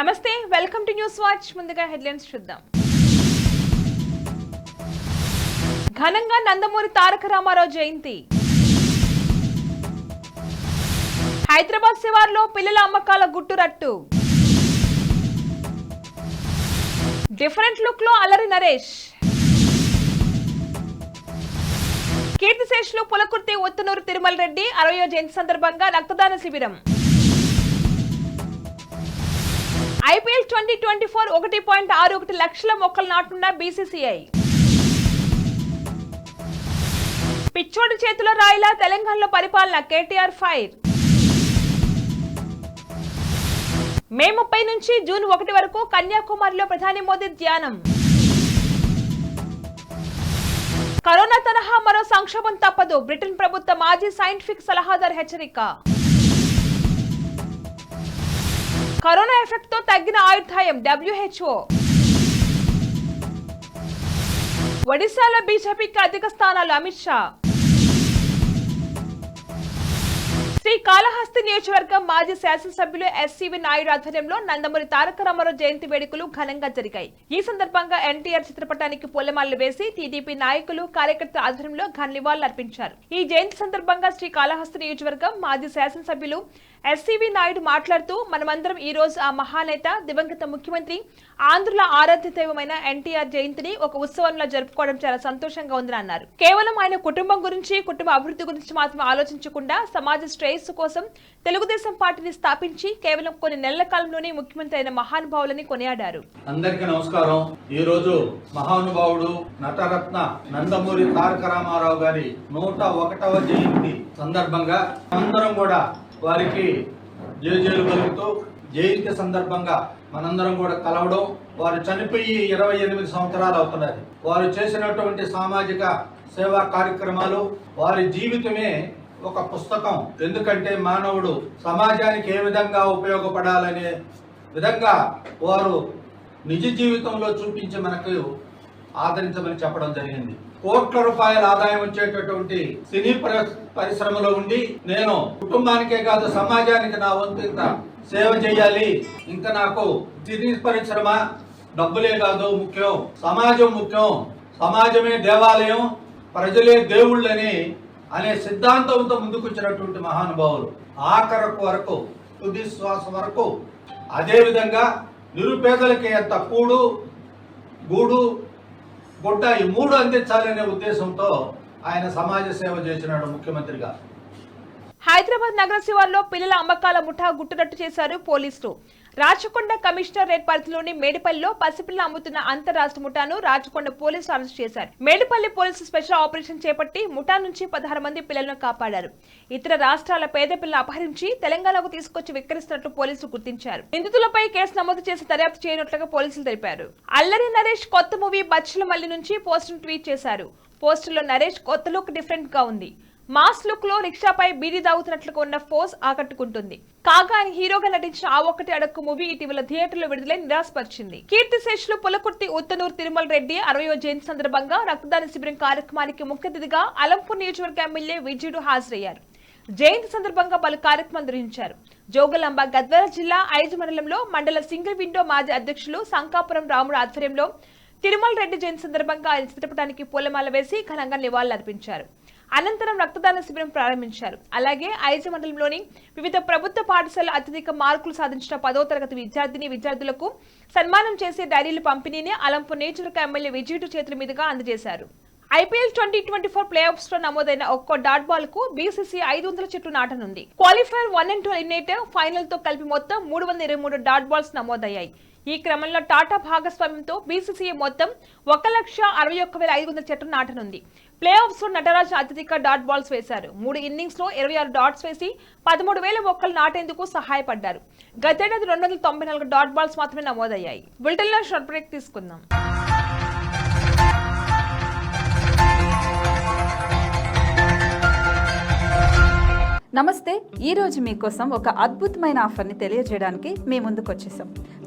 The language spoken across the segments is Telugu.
నమస్తే వెల్కమ్ టు న్యూస్ వాచ్ ముందుగా హెడ్లైన్స్ చూద్దాం. ఘనంగా నందమూరి తారక రామారావు జయంతి. హైదరాబాద్ శివార్లో పిల్లల అమ్మకాల గుట్టు రట్టు. డిఫరెంట్ లుక్లో అల్లరి నరేష్. కీర్తిశేషులు పులకుర్తి ఒత్తునూరు తిరుమల రెడ్డి అరవయో జయంతి సందర్భంగా రక్తదాన శిబిరం. ఐపీఎల్ ట్వంటీ ట్వంటీ ఫోర్ ఒకటి పాయింట్ ఆరు ఒకటి లక్షల మొక్కలు నాటున్న బీసీసీఐ. పిచ్చోడి చేతిలో రాయిలా తెలంగాణలో పరిపాలన కేటీఆర్ ఫైర్. మే ముప్పై నుంచి జూన్ ఒకటి వరకు కన్యాకుమారిలో ప్రధాని మోదీ ధ్యానం. కరోనా తరహా మరో సంక్షోభం తప్పదు. బ్రిటన్ ప్రభుత్వ మాజీ సైంటిఫిక్ సలహాదారు హెచ్చరిక. కరోనా ఎఫెక్ట్తో తగ్గిన ఆయుర్దాయం డబ్ల్యూహెచ్ఓ ఒడిశాలో బీజేపీకి అధిక స్థానాలు అమిత్ షా. శ్రీ కాళహస్తి నియోజకవర్గం మాజీ శాసనసభ్యులు ఎస్సీవి నాయుడు ఆధ్వర్యంలో నందమూరి తారక రామారావు జయంతి వేడుకలు ఘనంగా జరిగాయి. ఈ సందర్భంగా ఎన్టీఆర్ చిత్రపటానికి పూలమాలలు వేసి టీడీపీ నాయకులు కార్యకర్తల ఆధ్వర్యంలో ఘన నివాళులు అర్పించారు. ఈ జయంతి సందర్భంగా శ్రీ కాళహస్తి నియోజకవర్గం మాజీ శాసనసభ్యులు ఎస్సీవి నాయుడు మాట్లాడుతూ మనమందరం ఈ రోజు ఆ మహానేత దివంగత ముఖ్యమంత్రి ఆంధ్రుల ఆరాధ్య దైవమైన ఎన్టీఆర్ జయంతిని ఒక ఉత్సవంలో జరుపుకోవడం చాలా సంతోషంగా ఉందని అన్నారు. కేవలం ఆయన కుటుంబం గురించి కుటుంబ అభివృద్ధి గురించి మాత్రమే ఆలోచించకుండా సమాజ శ్రేయస్సు కోసం తెలుగుదేశం పార్టీని స్థాపించి కేవలం కొన్ని నెలల కాలంలోనే ముఖ్యమంత్రి అయిన మహానుభావులని కొనియాడారు. అందరికీ నమస్కారం. ఈ రోజు మహానుభావుడు నటరత్న నందమూరి తారక రామారావు గారి నూట ఒకటవ జయంతి సందర్భంగా అందరం కూడా వారికి జయజయలు కలుగుతూ జయంతి సందర్భంగా మనందరం కూడా కలవడం వారు చనిపోయి ఇరవై ఎనిమిది సంవత్సరాలు అవుతున్నది. వారు చేసినటువంటి సామాజిక సేవా కార్యక్రమాలు వారి జీవితమే ఒక పుస్తకం. ఎందుకంటే మానవుడు సమాజానికి ఏ విధంగా ఉపయోగపడాలనే విధంగా వారు నిజ జీవితంలో చూపించి మనకు ఆదరించమని చెప్పడం జరిగింది. కోట్ల రూపాయల ఆదాయం వచ్చేటటువంటి సినీ పరిశ్రమలో ఉండి నేను కుటుంబానికే కాదు సమాజానికి నా వంతు ఇంత సేవ చేయాలి. ఇంకా నాకు సినీ పరిశ్రమ డబ్బులే కాదు ముఖ్యం సమాజం ముఖ్యం. సమాజమే దేవాలయం ప్రజలే దేవుళ్ళని అనే సిద్ధాంతంతో ముందుకొచ్చినటువంటి మహానుభావులు. ఆఖరకు వరకు తుది శ్వాస వరకు అదేవిధంగా నిరుపేదలకి ఎంత కూడు గూడు గుట్ట ఈ మూడు అందించాలనే ఉద్దేశంతో ఆయన సమాజ సేవ చేసినాడు ముఖ్యమంత్రిగా. హైదరాబాద్ నగర శివార్లో పిల్లల అమ్మకాల ముఠా గుట్టురట్టు చేశారు పోలీసులు. రాచకొండ కమిషనరేట్ పరిధిలోని మేడిపల్లిలో పసిపిల్ల అమ్ముతున్న అంతరాష్ట్ర ముఠాను రాచకొండ పోలీసులు అరెస్ట్ చేశారు. మేడిపల్లి పోలీసులు స్పెషల్ ఆపరేషన్ చేపట్టి ముఠా నుంచి పదహారు మంది పిల్లలను కాపాడారు. ఇతర రాష్ట్రాల పేద పిల్లలు అపహరించి తెలంగాణకు తీసుకొచ్చి విక్రయిస్తున్నట్లు పోలీసులు గుర్తించారు. నిందితులపై కేసు నమోదు చేసి దర్యాప్తు చేయనట్లుగా పోలీసులు తెలిపారు. అల్లరి నరేష్ కొత్త మూవీ బచ్చల మల్లి నుంచి పోస్టును ట్వీట్ చేశారు. పోస్టర్లో నరేష్ కొత్త లుక్ డిఫరెంట్గా ఉంది. మాస్ లుక్లో రిక్షాపై బీడి దాగుతున్నట్లుగా ఉన్న ఫోజ్ ఆకట్టుకుంటుంది. కాగా ఆయన హీరోగా నటించిన ఆ ఒక్కటి అడక్కు మూవీ ఇటీవల థియేటర్లో విడుదలై నిరాశపరిచింది. కీర్తి శేషులు పులకుర్తి ఉత్తనూరు తిరుమల రెడ్డి అరవయో జయంతి సందర్భంగా రక్తదాన శిబిరం కార్యక్రమానికి ముఖ్య అతిథిగా అలంపూర్ నియోజకవర్గ ఎమ్మెల్యే విజయుడు హాజరయ్యారు. జయంతి సందర్భంగా పలు కార్యక్రమాలు నిర్వహించారు. జోగులాంబ గద్వాల జిల్లా ఐదు మండలంలో మండల సింగిల్ విండో మాజీ అధ్యక్షులు సంకాపురం రాముడు ఆధ్వర్యంలో తిరుమల రెడ్డి జయంతి సందర్భంగా ఆయన చిత్రపటానికి పూలమాల వేసి ఘనంగా నివాళులర్పించారు. అనంతరం రక్తదాన శిబిరం ప్రారంభించారు. అలాగే ఐజ మండలంలోని వివిధ ప్రభుత్వ పాఠశాల అత్యధిక మార్కులు సాధించిన పదో తరగతి విద్యార్థిని విద్యార్థులకు సన్మానం చేసే డైరీల పంపిణీని అలంపూర్ నియోజకవర్గ ఎమ్మెల్యే విజయుడు చేతుల మీదుగా అందజేశారు. IPL twenty twenty four play ఆఫ్స్లో నమోదైన ఒక్కో డాట్ బాల్కు బీసీసీ ఐదు వందల చెట్లు నాటనుంది. Qualifier one and two eliminator ఫైనల్తో కలిపి మొత్తం మూడు వందల ఇరవై మూడు డాట్ బాల్స్ నమోదయ్యాయి. ఈ క్రమంలో టాటా భాగస్వామ్యంతో బీసీసీఐ మొత్తం ఒక లక్ష అరవై ఒక్క వేల ఐదు వందల చెట్లు నాటనుంది. ప్లే ఆఫ్స్లో నటరాజ్ అత్యధిక డాట్ బాల్స్ వేశారు. మూడు ఇన్నింగ్స్లో ఇరవై ఆరు డాట్స్ వేసి పదమూడు వేల మొక్కలు నాటేందుకు సహాయపడ్డారు. గతేడాది రెండు వందల తొంభై నాలుగు డాట్ బాల్స్ మాత్రమే నమోదయ్యాయి. బులెటిన్లో షార్ట్ బ్రేక్ తీసుకుందాం. నమస్తే ఈ రోజు మీకోసం ఒక అద్భుతమైన ఆఫర్ని తెలియజేయడానికి మీ ముందుకు వచ్చేసాం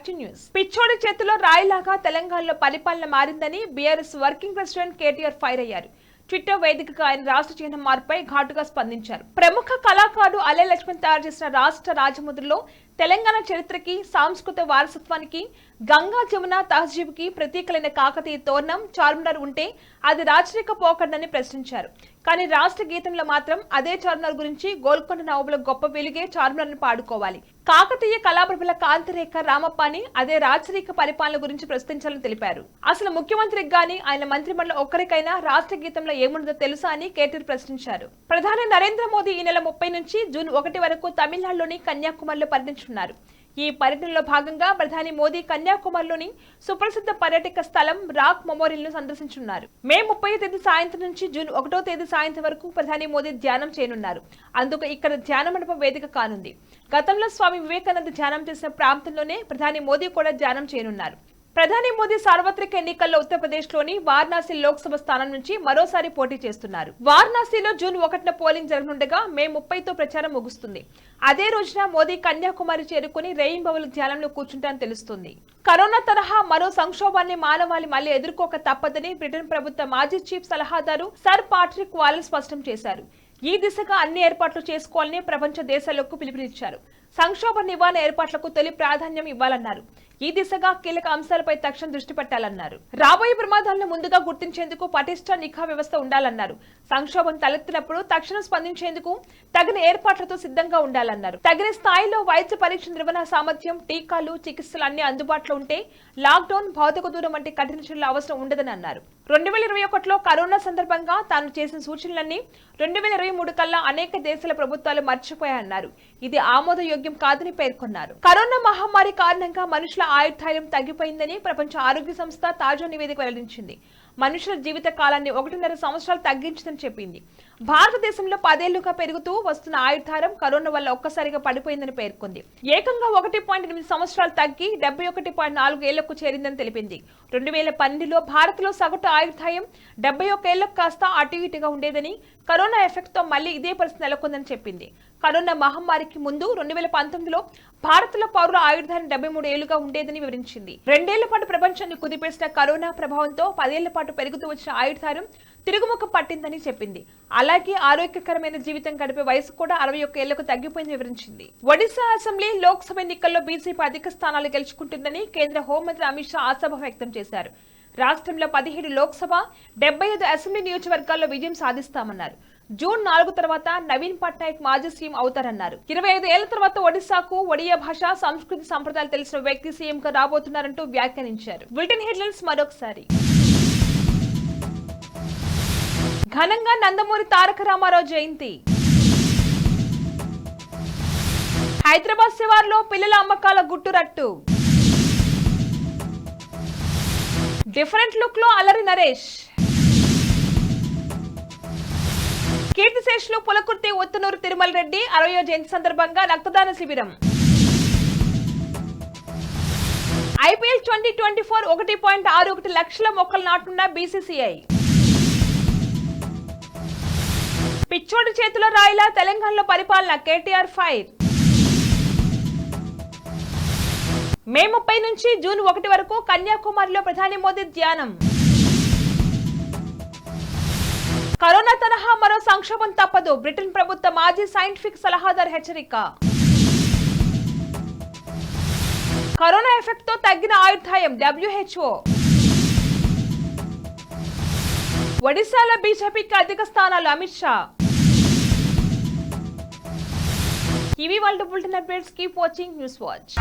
Back to news. పిచ్చోడి చేతిలో రాయిలాగా తెలంగాణలో పరిపాలన మారిందని BRS working president KTR fire అయ్యారు. ట్విట్టర్ వేదికగా ఆయన రాష్ట్ర చిహ్నం మార్పుపై ఘాటుగా స్పందించారు. ప్రముఖ కళాకారుడు అలే లక్ష్మణ్ తయారు చేసిన రాష్ట్ర రాజముద్రలో తెలంగాణ చరిత్రకి సాంస్కృతిక వారసత్వానికి గంగా జమున తహజీబ్కి ప్రతీకలైన కాకతీయ తోరణం చార్మినార్ ఉంటే అది రాచరిక పోకడని ప్రశ్నించారు. కానీ రాష్ట్ర గీతంలో మాత్రం అదే చార్మినార్ గురించి గోల్కొండ నవబుల గొప్ప వెలుగే చార్మినార్ని పాడుకోవాలి. కాకతీయ కళాప్రభుల కాంతిరేఖ రామప్పని అదే రాచరిక పరిపాలన గురించి ప్రశ్నించాలని తెలిపారు. అసలు ముఖ్యమంత్రికి గాని ఆయన మంత్రిమండలి ఒక్కరికైనా రాష్ట్ర గీతంలో ఏముందో తెలుసా అని కేటీఆర్ ప్రశ్నించారు. ప్రధాని నరేంద్ర మోదీ ఈ నెల ముప్పై నుంచి జూన్ ఒకటి వరకు తమిళనాడులోని కన్యాకుమారిలో పర్యటించున్నారు ఈ పర్యటనలో భాగంగా ప్రధాని మోదీ కన్యాకుమారిలోని సుప్రసిద్ధ పర్యాటక స్థలం రాక్ మెమోరియల్ను సందర్శించనున్నారు మే ముప్పై తేదీ సాయంత్రం నుంచి జూన్ ఒకటో తేదీ సాయంత్రం వరకు ప్రధాని మోదీ ధ్యానం చేయనున్నారు. అందుకు ఇక్కడ ధ్యాన మండపం వేదిక కానుంది. గతంలో స్వామి వివేకానంద ధ్యానం చేసిన ప్రాంతంలోనే ప్రధాని మోదీ కూడా ధ్యానం చేయనున్నారు. ప్రధాని మోదీ సార్వత్రిక ఎన్నికల్లో ఉత్తరప్రదేశ్లోని వారణాసి లోక్సభ స్థానం నుంచి మరోసారి పోటీ చేస్తున్నారు. వారణాసిలో జూన్ ఒకటిన పోలింగ్ జరగనుండగా మే ముప్పైతో ప్రచారం ముగుస్తుంది. అదే రోజున మోదీ కన్యాకుమారి చేరుకుని రేయింబవలు ధ్యానంలో కూర్చుంటారని తెలుస్తుంది. కరోనా తరహా మరో సంక్షోభాన్ని మానవాళి మళ్ళీ ఎదుర్కోక తప్పదని బ్రిటన్ ప్రభుత్వ మాజీ చీఫ్ సలహాదారు సర్ పాట్రిక్ వాలన్ స్పష్టం చేశారు. ఈ దిశగా అన్ని ఏర్పాట్లు చేసుకోవాలని ప్రపంచ దేశాలకు పిలుపునిచ్చారు. సంక్షోభ నివారణ ఏర్పాట్లకు తొలి ప్రాధాన్యం ఇవ్వాలన్నారు. ఈ దిశగా కీలక అంశాలపై తక్షణ దృష్టి పెట్టాలన్నారు. రాబోయే ప్రమాదాలను ముందుగా గుర్తించేందుకు పటిష్ట నిఘా వ్యవస్థ ఉండాలన్నారు. సంక్షోభం తలెత్తినప్పుడు తక్షణం స్పందించేందుకు తగిన ఏర్పాట్లతో సిద్ధంగా ఉండాలన్నారు. తగిన స్థాయిలో వైద్య పరీక్ష నిర్వహణ సామర్థ్యం టీకాలు చికిత్సలు అన్ని అందుబాటులో ఉంటే లాక్డౌన్ భౌతిక దూరం వంటి కఠిన చర్యల అవసరం ఉండదని అన్నారు. రెండు వేల ఇరవై ఒకటిలో కరోనా సందర్భంగా తాను చేసిన సూచనలన్నీ రెండు వేల ఇరవై మూడు కల్లా అనేక దేశాల ప్రభుత్వాలు మర్చిపోయాయన్నారు. ఇది ఆమోదయోగ్యం కాదని పేర్కొన్నారు. కరోనా మహమ్మారి కారణంగా మనుషుల ఆయుర్దాయం తగ్గిపోయిందని ప్రపంచ ఆరోగ్య సంస్థ తాజా నివేదిక వెల్లడించింది. మనుషుల జీవిత కాలాన్ని ఒకటిన్నర సంవత్సరాలు తగ్గించిందని చెప్పింది. భారతదేశంలో పదేళ్ళుగా పెరుగుతూ వస్తున్న ఆయుర్ధారం కరోనా వల్ల ఒక్కసారిగా పడిపోయిందని పేర్కొంది. ఏకంగా ఒకటి పాయింట్ ఎనిమిది సంవత్సరాలు తగ్గి డెబ్బై ఒకటి పాయింట్ నాలుగు ఏళ్ళకు చేరిందని తెలిపింది. రెండు వేల పన్నెండులో భారత్లో సగటు ఆయుర్దాయం డెబ్బై ఒకేళ్ళకు ఏళ్ళకు కాస్త అటు ఇటుగా ఉండేదని కరోనా ఎఫెక్ట్తో మళ్ళీ ఇదే పరిస్థితి నెలకొందని చెప్పింది. కరోనా మహమ్మారికి ముందు రెండు వేల పంతొమ్మిదిలో భారత్లో పౌరుల ఆయుర్ధాయం డెబ్బై మూడు ఏళ్ళుగా ఉండేదని వివరించింది. రెండేళ్ళ పాటు ప్రపంచాన్ని కుదిపేసిన కరోనా ప్రభావంతో పదేళ్ళ పాటు పెరుగుతూ వచ్చిన ఆయుర్ధారం తిరుగుముఖం పట్టిందని చెప్పింది. అలాగే ఆరోగ్యకరమైన జీవితం గడిపే వయసు కూడా అరవై ఒక్క ఏళ్ళకు తగ్గిపోయింది వివరించింది. ఒడిశా అసెంబ్లీ లోక్సభ ఎన్నికల్లో బీజేపీ అధిక స్థానాలు గెలుచుకుంటుందని కేంద్ర హోంమంత్రి అమిత్ షా ఆశాభావం వ్యక్తం చేశారు. రాష్ట్రంలో పదిహేడు లోక్సభ డెబ్బై ఐదు అసెంబ్లీ నియోజకవర్గాల్లో విజయం సాధిస్తామన్నారు. జూన్ నాలుగు తర్వాత నవీన్ పట్నాయక్ మాజీ సీఎం అవుతారన్నారు. ఇరవై ఐదు ఏళ్ళ తర్వాత ఒడిశాకు ఒడియా భాష సంస్కృతి సంప్రదాయాలు తెలిసిన వ్యక్తి సీఎంగా రాబోతున్నారంటూ వ్యాఖ్యానించారు. బ్రిటన్ హెడ్లైన్స్ మరొకసారి. ఘనంగా నందమూరి తారక రామారావు జయంతి. హైదరాబాద్ శివార్లో పిల్లల అమ్మకాల గుట్టురట్టు డిఫరెంట్ లుక్లో అలరి నరేష్. కీర్తిశేషులు పులకుర్తి ఒత్తునూరు తిరుమల రెడ్డి అరవయో జయంతి సందర్భంగా రక్తదాన శిబిరం. ఐపీఎల్ ట్వంటీ ట్వంటీ ఫోర్ ఒకటి పాయింట్ ఆరు ఒకటి లక్షల మొక్కలు నాటున్న బీసీసీఐ. పిచ్చోడి చేతిలో రాయిలా తెలంగాణలో పరిపాలన కేటీఆర్ ఫైర్. మే ముప్పై నుంచి జూన్ ఒకటి వరకు కన్యాకుమారిలో ప్రధాని మోదీ ధ్యానం. కరోనా తరహా మరో సంక్షోభం తప్పదు. బ్రిటన్ ప్రభుత్వ మాజీ సైంటిఫిక్ సలహాదారు హెచ్చరిక. కరోనా ఎఫెక్ట్తో తగ్గిన ఆయుర్దాయం డబ్ల్యూహెచ్ఓ ఒడిశాలో బీజేపీకి అధిక స్థానాలు అమిత్ షా. ఇవి వాళ్ళు bulletin updates keep watching news watch